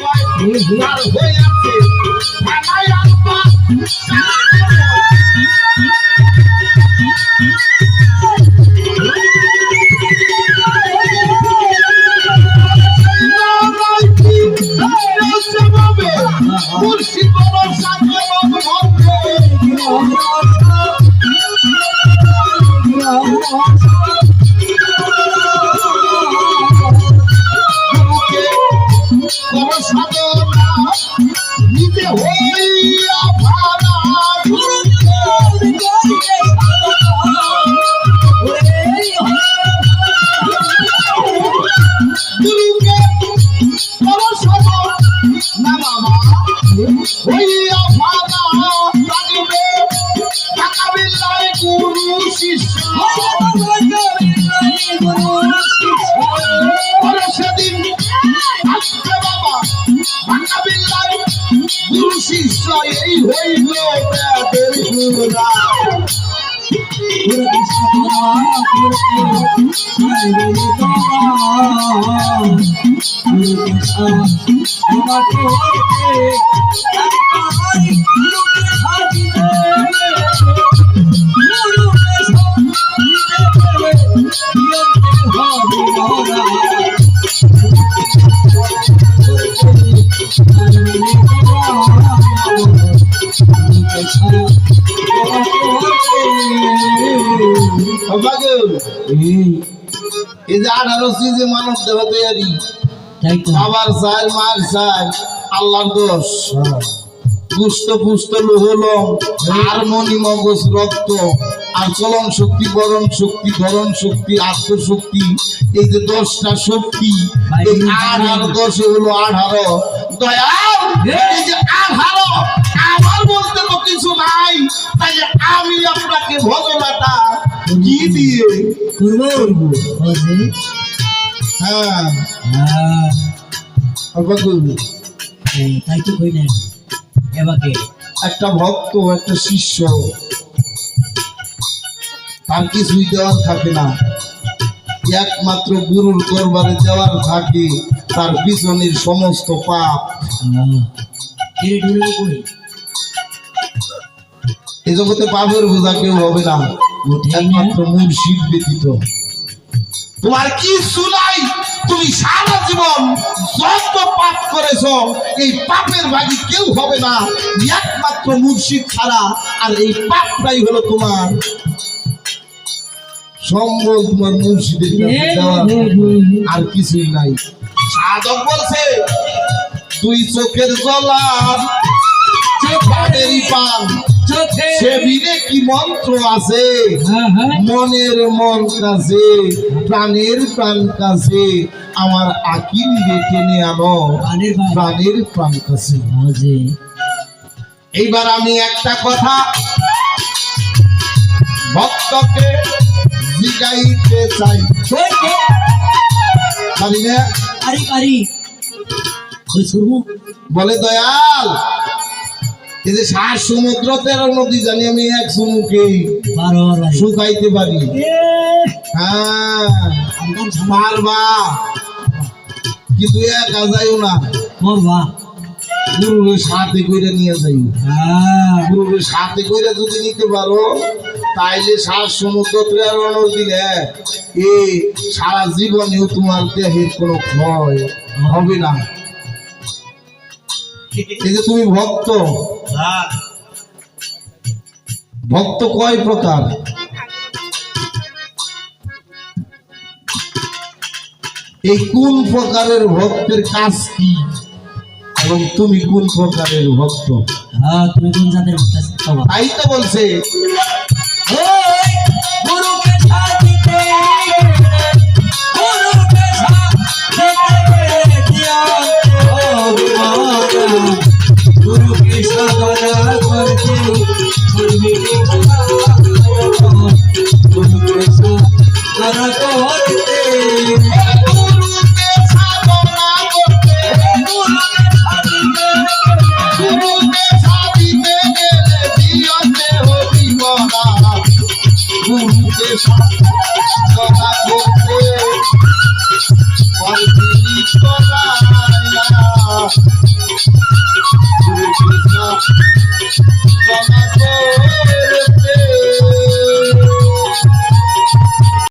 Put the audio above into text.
কয় আর বাবাগো এই। যে আঠারো যে মানব দেহ তৈরি খাবার চাই মার চাই আল্লাহর দোষ। পুষ্ট পুষ্ট লোহলম আর মনি মগজ রক্ত আর চলন শক্তি বরণ শক্তি ধরণ শক্তি আত্মশক্তি এই যে দশটা শক্তি এই আঠারো দশে হলো আঠারো। দয়াল এই যে আঠারো আমার বলতে তো কিছু নাই তাই আমি আপনাকে ভজনাটা দিয়ে করব হ্যাঁ হ্যাঁ একটা ভক্ত একটা শিষ্য তার কিছুই দেওয়ার থাকে না একমাত্র গুরুর দরবারে দেওয়ার থাকে তার পিছনের সমস্ত পাপ ছেড়ে ঢুলে কই এ জগতে পাপের বোঝা কেউ হবে না একমাত্র মুর্শিদ ব্যতীত। তোমার কিছু নাই তুমি সারা জীবন যত পাপ করেছ এই পাপের ভাগি কেউ হবে না। একমাত্র মুর্শিদ ছাড়া আর এই পাপটাই হলো তোমার। সম্বল তোমার মুর্শিদের আর কিছুই নাই। সাধক বলছে দুই চোখের জলার চোখেরই পান। চোখে সে কি মন্ত্র আছে? হ্যাঁ হ্যাঁ। মনের মন কাছে প্রাণের প্রাণ কাছে আমার আকিল টেনে আনো। প্রাণের প্রাণ। কাছে এইবার আমি একটা কথা ভক্তকে জিগাইতে চাই। পারি না? পারি। পারি বলে দয়াল যে সাত সমুদ্র তেরো নদী জানি আমি এক বারো শুকাইতে পারি। হ্যাঁ পারবা কিন্তু একা যাইও না। করবা গুরুর সাথে কইরা নিয়ে যাইও। হ্যাঁ। গুরুর সাথে কইরা যদি নিতে পারো তাইলে সাত সমুদ্র প্রেরণ দিলে এই সারা জীবনেও তোমার দেহের কোনো ক্ষয় হবে না। এই যে তুমি ভক্ত। ভক্ত কয় প্রকার? এই কোন প্রকারের ভক্তের কাজ কি? এবং তুমি কোন প্রকারের ভক্ত? হ্যাঁ তুমি কোন জাতের ভক্ত? তাই তো বলছে। गया गुरु की सहारा करके गुरु के साथ करते